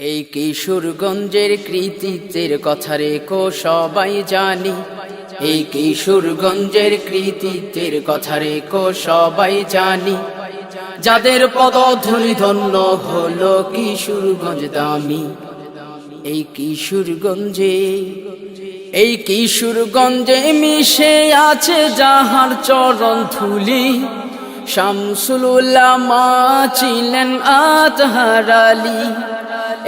এই কিশোরগঞ্জের কৃতিত্বের কথা রেখো সবাই জানি। এই কিশোরগঞ্জের কৃতিত্বের কথা রেখো সবাই জানি। যাদের পদধ্বনি ধন্য হলো কিশোরগঞ্জ দামি। এই কিশোরগঞ্জে এই কিশোরগঞ্জে মিশে আছে যাহার চরণ ধুলি। শামসুল্লামা ছিলেন আতহারালি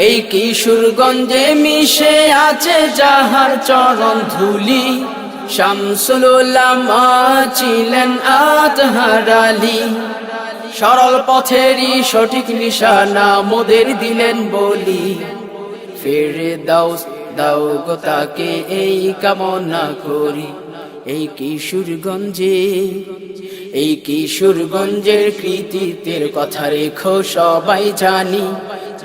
এই কিশোরগঞ্জে মিশে আছে যাহার চরণ ধুলি। শামসুল্লামা ছিলেন আতহারালি সরল পথেরই সঠিক নিশানা মোদের দিলেন বলি। ফেরে দাও দাও গো তাকে এই কামনা করি। এই কিশোরগঞ্জে, এই কিশোরগঞ্জের কৃতিত্বের কথা রেখো সবাই জানি।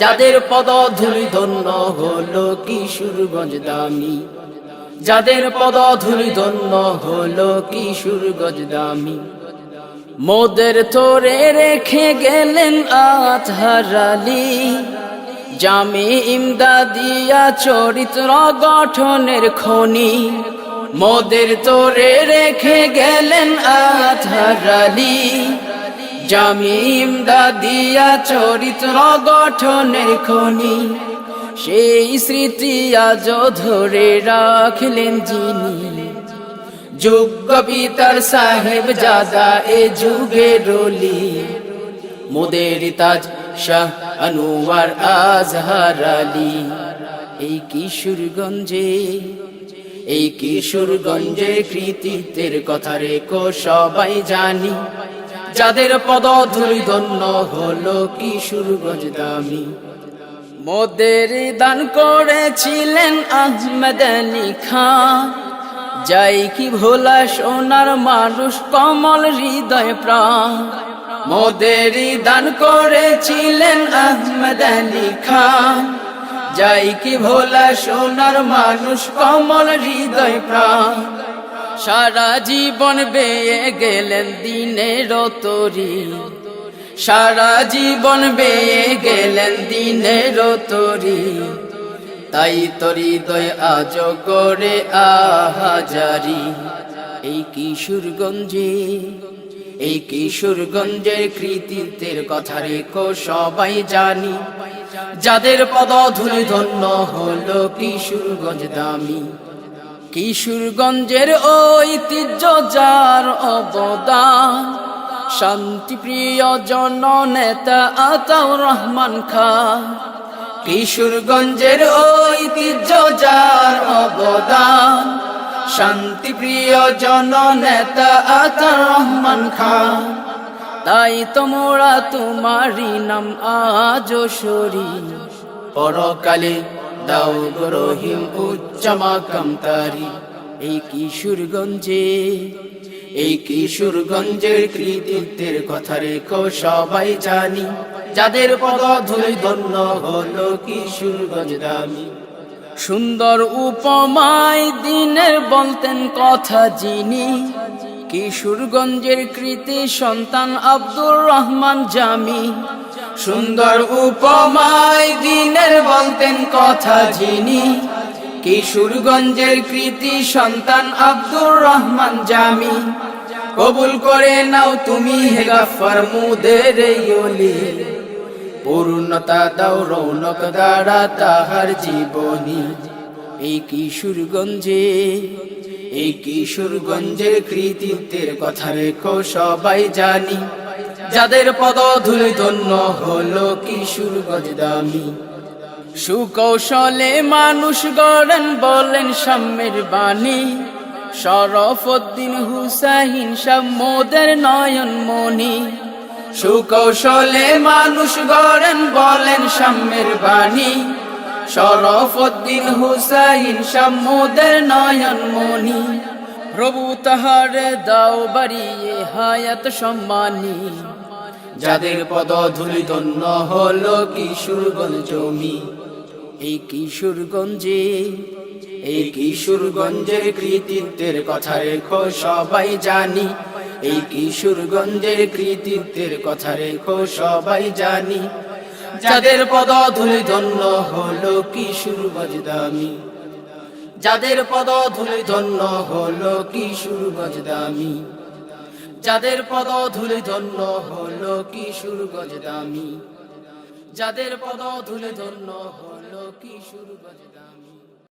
যাদের পদধূলি ধন্য হলো কিশোরগঞ্জ দামি, যাদের পদধূলি ধন্য হলো কিশোরগঞ্জ দামি। মোদের তোরে রেখে গেলেন আতহারালি জামে ইমদাদিয়া চরিত্র গঠনের খনি। মোদের তোরে রেখে গেলেন আধারালি জামি ইমদাদিয়া চরিত্র গঠনের খনি। সেই স্মৃতি আজ ধরে রাখলেন যিনি। যোগ্য পিতার সাহেব জাদা এ যুগে রলি। মোদের তাজ শাহ আনোয়ার আজহার আলী। এই কিশোরগঞ্জে, এই কিশোরগঞ্জের কৃতিত্বের কথা রেখো সবাই জানি। যাদের পদধূলি ধন্য হলো কিশোরগঞ্জ দামি মোদের দান করেছিলেন আহমেদ খান। যাই কি ভোলা সোনার মানুষ কমল হৃদয় প্রাণ। মোদেরই দান করেছিলেন আহমদ খান। যাই কি ভোলা সোনার মানুষ কমল হৃদয় প্রাণ। সারা জীবন বেয়ে গেলেন দিনের তরি। সারা জীবন বেয়ে গেলেন দিনের তরি। তাই তরি দয় আজ করে আহাজারি। এই কিশোরগঞ্জে, এই কিশোরগঞ্জের কৃতিত্বের কথা রেখো, সবাই জানি। যাদের পদধূলি ধন্য হলো কিশোরগঞ্জ দামি। কিশোরগঞ্জের ঐতিহ্য যার অবদান। শান্তিপ্রিয় জন নেতা আতাউর রহমান খান। কিশোরগঞ্জের ঐতিহ্য যার অবদান। শান্তিপ্রিয় জন নেতা আতার রহমান খান। তাই তোমরা তোমারই নাম আজ সরি। পরকালে দাও গো রহিম উচ্চমা কামতারি এই কিশোরগঞ্জে, এই কিশোরগঞ্জের কৃতিত্বের কথা রেখো, সবাই জানি যাদের পদধূলি ধন্য হলো কিশোরগঞ্জ দামি। সুন্দর উপমায় দিনের বলতেন কথা যিনি, কিশোরগঞ্জের কৃতি সন্তান আব্দুর রহমান জামি। সুন্দর উপমায় দিনের বলতেন কথা যিনি। কিশোরগঞ্জের কৃতি সন্তান আব্দুর রহমান জামি। কবুল করে নাও তুমি হে গাফার মুদের ইয়লি পূর্ণতা দাও, রৌনক দ্বারা তাহার জীবনী। এই কিশোরগঞ্জে, এই কিশোরগঞ্জের কৃতিত্বের কথা রেখো সবাই জানি। যাদের পদধূলি ধন্য হলো কিশোরগঞ্জ দামি সুকৌশলে মানুষ গড়েন বলেন সাম্যের বাণী। শরফুদ্দিন হুসাইন সব মোদের নয়ন মনি সুকৌশলে মানুষ গড়েন বলেন সাম্যের বাণী। শরফুদ্দিন হুসাইন সাম্যদের নয়ন মনি প্রভু তাহার দাও বাড়িয়ে হায়াত সম্মানী। যাদের পদধূলি ধন্য হলো কিশোরগঞ্জ জমি। এই কিশোরগঞ্জে, এই কিশোরগঞ্জের কৃতিত্বের কথা রেখো সবাই জানি। এই কিশোরগঞ্জের কৃতিত্বের কথা রেখো সবাই জানি। যাদের পদ ধুলি ধন্য হলো কিশোর গজদামি যাদের পদ ধুলি ধন্য হলো কিশোর গজদামি যাদের পদ ধুলি ধন্য হলো কিশোর গজ দামি যাদের পদ ধুলি ধন্য হলো কিশোর গজদামি।